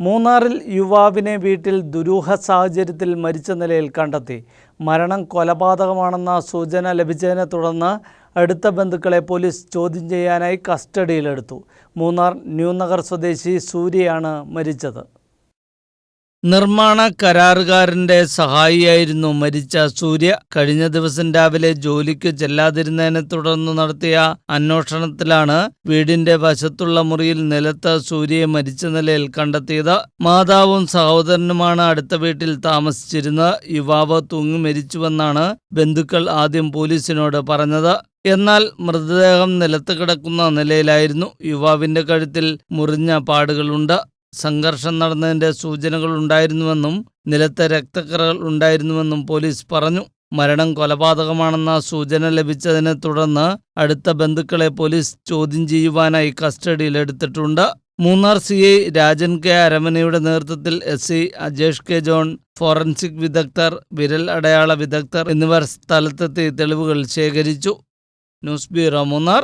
മൂന്നാറിൽ യുവാവിനെ വീട്ടിൽ ദുരൂഹ സാഹചര്യത്തിൽ മരിച്ച നിലയിൽ കണ്ടെത്തി. മരണം കൊലപാതകമാണെന്ന സൂചന ലഭിച്ചതിനെ തുടർന്ന് അടുത്ത ബന്ധുക്കളെ പോലീസ് ചോദ്യം ചെയ്യാനായി കസ്റ്റഡിയിലെടുത്തു. മൂന്നാർ ന്യൂനഗർ സ്വദേശി സൂര്യയാണ് മരിച്ചത്. നിർമ്മാണ കരാറുകാരന്റെ സഹായിയായിരുന്നു മരിച്ച സൂര്യ. കഴിഞ്ഞ ദിവസം രാവിലെ ജോലിക്ക് ചെല്ലാതിരുന്നതിനെ തുടർന്ന് നടത്തിയ അന്വേഷണത്തിലാണ് വീടിന്റെ വശത്തുള്ള മുറിയിൽ നിലത്ത് സൂര്യയെ മരിച്ച നിലയിൽ കണ്ടെത്തിയത്. മാതാവും സഹോദരനുമാണ് അടുത്ത വീട്ടിൽ താമസിച്ചിരുന്നത്. യുവാവ് തൂങ്ങി മരിച്ചുവെന്നാണ് ബന്ധുക്കൾ ആദ്യം പോലീസിനോട് പറഞ്ഞത്. എന്നാൽ മൃതദേഹം നിലത്ത് കിടക്കുന്ന നിലയിലായിരുന്നു. യുവാവിന്റെ കഴുത്തിൽ മുറിഞ്ഞ പാടുകളുണ്ട്. സംഘർഷം നടന്നതിന്റെ സൂചനകൾ ഉണ്ടായിരുന്നുവെന്നും നിലത്തെ രക്തക്കറകൾ ഉണ്ടായിരുന്നുവെന്നും പോലീസ് പറഞ്ഞു. മരണം കൊലപാതകമാണെന്ന സൂചന ലഭിച്ചതിനെ തുടർന്ന് അടുത്ത ബന്ധുക്കളെ പോലീസ് ചോദ്യം ചെയ്യുവാനായി കസ്റ്റഡിയിലെടുത്തിട്ടുണ്ട് Munnar C I Rajan K അരമനയുടെ നേതൃത്വത്തിൽ S C Ajesh K John forensic വിദഗ്ധർ വിരൽ അടയാള വിദഗ്ധർ എന്നിവർ സ്ഥലത്തെത്തി തെളിവുകൾ ശേഖരിച്ചു. News bureau Munnar.